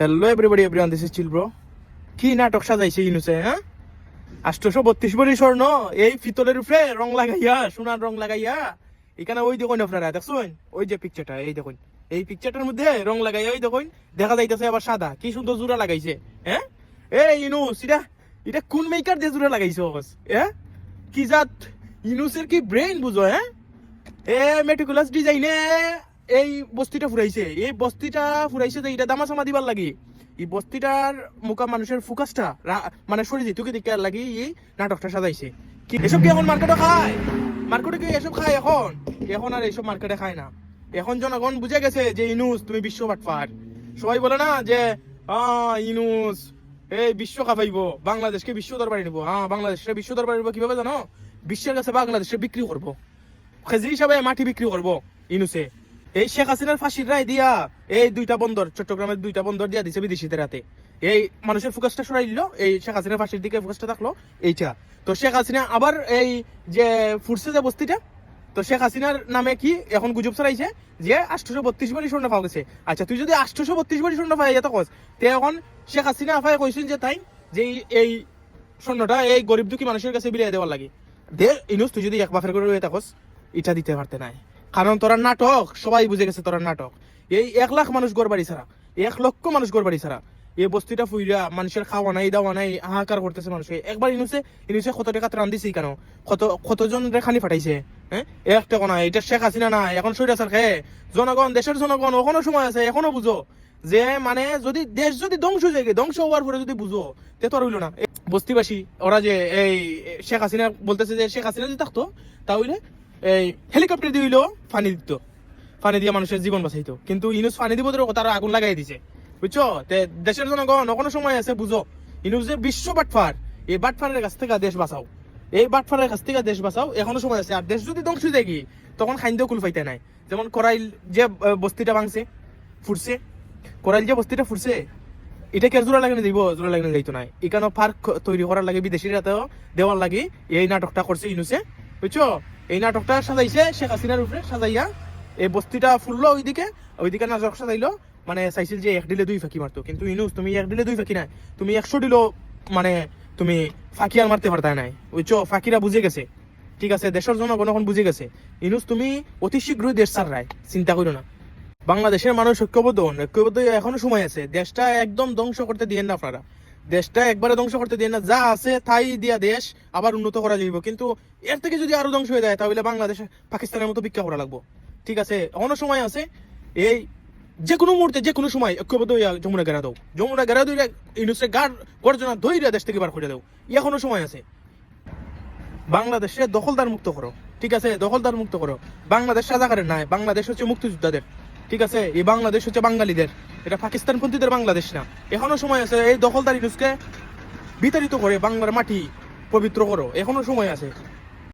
Hello everybody everyone this is chill bro কি নাটক সাজাইছে ইনুসে হ্যাঁ? আষ্টশো বত্রিশ বড়ি স্বর্ণ, এই ফিতলের উপরে রং লাগাইয়া, সোনার রং লাগাইয়া। এখানে ওই দেখুন আপনারা, দেখছেন? ওই যে পিকচারটা এই দেখুন। এই পিকচারটার মধ্যে রং লাগাইয়া ওই দেখুন, দেখা যাইতেছে আবার সাদা। কি সুন্দর জোড়া লাগাইছে হ্যাঁ? এই ইনুস এটা এটা কোন মেকার দিয়ে জোড়া লাগাইছে হ্যাঁ? কি জাত? ইনুসের কি ব্রেন বুঝো হ্যাঁ? এ মেটিকুলাস ডিজাইনে এই বস্তিটা ফুরাইছে। এই বস্তিটা ফুরাইছে যে এটা দামা সামা দিবার লাগি। এই বস্তিটার মুখা মানুষের ফোকাসটা মানে সরে যেত কি দিকে লাগি এই নাটকটা সাজাইছে। এসব কি এখন মার্কেটে খায়? মার্কেটে কি এসব খায় এখন? এখন আর এইসব মার্কেটে খায় না। এখন জনগণ বুঝে গেছে যে, ইনুস, তুমি বিশ্ব বাটফার। সবাই বলে না যে ইনুস, এই বিশ্ব কাপাইব। বাংলাদেশকে বিশ্ব দরবারে নিব। হ্যাঁ বাংলাদেশকে বিশ্ব দরবারে নিব কীভাবে জানো? বিশ্বের কাছে বাংলাদেশে বিক্রি করব। কেজি হিসাবে মাটি বিক্রি করব ইনুসে। এই শেখ হাসিনার ফাঁসির রায় দিয়া এই দুইটা বন্দর, চট্টগ্রামের দুইটা বন্দর দিয়া দিছে বিদেশিদের হাতে। এই মানুষের ফোকাসটা সরাই দিল এই শেখ হাসিনার ফাঁসির দিকে ফোকাসটা থাকল, এইটা। তো শেখ হাসিনা আবার এই যে ফুটছে যে বস্তিটা, তো শেখ হাসিনার নামে কি এখন গুজব ছড়াইছে? যে আটশোশো বত্রিশ বাড়ি স্বর্ণ পাওয়া গেছে আচ্ছা তুই যদি আটশোশো বত্রিশ বাড়ি স্বর্ণ পাই এত কস, তে এখন শেখ হাসিনা আফায় কইছেন যে তাই, যে এই- স্বর্ণটা এই গরিব দুঃখী মানুষের কাছে বিলিয়ে দেওয়ার লাগে। দে, ইনুস, তুই যদি এক বাফের করে থাকস, এটা দিতে পারতে নাই। কারণ তোরা নাটক, সবাই বুঝে গেছে তোরা নাটক। এই এক লাখ মানুষ গড় বাড়ি ছাড়া, এক লক্ষ মানুষ গড় বাড়ি ছাড়া। এই বস্তিটা ফুইরা মানুষের খাওয়া নাই, দাওয়া নাই, হাহাকার করতেছে মানুষকে। একবার ইনুসে ইনুসে কত টাকা ত্রাণ দিছে কেন? কত, কতজন রেখানি ফাটাইছে হ্যাঁ? এক টাকা নাই, এটা শেখ হাসিনা না এখন সৈরা স্যার জনগণ, দেশের জনগণ, এখনও সময় আছে, এখনও বুঝো। যে মানে যদি দেশ যদি ধ্বংস হয়ে যায়, ধ্বংস হওয়ার পরে যদি বুঝো, তে তো আর হইল না। বস্তিবাসী, ওরা যে এই শেখ হাসিনা বলতেছে যে শেখ হাসিনা যদি থাকতো, তাহলে এই হেলিকপ্টার দিয়ে হইলেও পানি দিত। পানি দিয়ে মানুষের জীবন বাঁচাইতো। কিন্তু ইনুস পানি দিব তোর আগুন লাগাই দিছে। বুঝছ? তে দেশের জনগণ এখনও সময় আছে, বুঝো। ইনুস যে বিশ্ব বাটফার, এই বাটফারের কাছ থেকে দেশ বাঁচাও। এই বাটফারের কাছ থেকে দেশ বাঁচাও, এখনও সময় আছে। আর দেশ যদি ধ্বংস হয়ে যায় কি, তখন খাইন্দেও কুল পাইতে নাই। যেমন করাইল যে বস্তিটা ভাঙছে, ফুটছে। করাইল যে বস্তিটা ফুটছে, এটা কে জোড়া লাগানো দিব জোড়া লাগানো যাইতো নাই। এখানে পার্ক তৈরি করার লাগে বিদেশির হাতেও দেওয়ার লাগে, এই নাটকটা করছে ইনুসে। বুঝছ? এই নাটকটা সাজাইছে শেখ হাসিনার উপরে, সাজাইয়া। এই বস্তিটা ফুললো ওইদিকে ওইদিকে নাটক সাজাইলো। মানে চাইছিল যে এক দিলে দুই ফাঁকি মারতো। কিন্তু ইনুস, তুমি এক দিলে দুই ফাঁকি নাই। তুমি একশো দিলো মানে তুমি ফাঁকি আর মারতে পারতা নাই। বুঝছ ফাঁকিরা বুঝে গেছে। ঠিক আছে, দেশের জনগণ এখন বুঝে গেছে। ইনুস, তুমি অতি শীঘ্রই দেশ ছাড় রায় চিন্তা করো না। বাংলাদেশের মানুষ ঐক্যবদ্ধ ঐক্যবদ্ধ এখনও সময় আছে। দেশটা একদম ধ্বংস করতে দিয়েন না আপনারা। দেশটা একবারে ধ্বংস করতে দিয়েন না, যা আছে তাই দিয়া দেশ আবার উন্নত করা যাইব। কিন্তু এর থেকে যদি আরও ধ্বংস হয়ে যায়, তাহলে বাংলাদেশ পাকিস্তানের মতো ভিক্ষা করা লাগবো। ঠিক আছে, এখনও সময় আছে। এই যে কোনো মুহূর্তে যে কোনো সময় ঐক্যবদ্ধ হইয়া যমুনা গেরা দাও। যমুনা গেরা দইরা ইউনুসে গার গর্জনা ধইরা দেশ থেকে বার করে দাও। এখনও সময় আছে। বাংলাদেশে দখলদার মুক্ত করো। ঠিক আছে, দখলদার মুক্ত করো। বাংলাদেশ রাজাকারের নাই। বাংলাদেশ হচ্ছে মুক্তিযোদ্ধাদের। ঠিক আছে, এই বাংলাদেশ হচ্ছে বাঙালিদের। এটা পাকিস্তান পন্থীদের বাংলাদেশ না। এখনও সময় আছে, এই দখলদারি নিউজকে বিতাড়িত করে বাংলার মাটি পবিত্র করো। এখনও সময় আছে।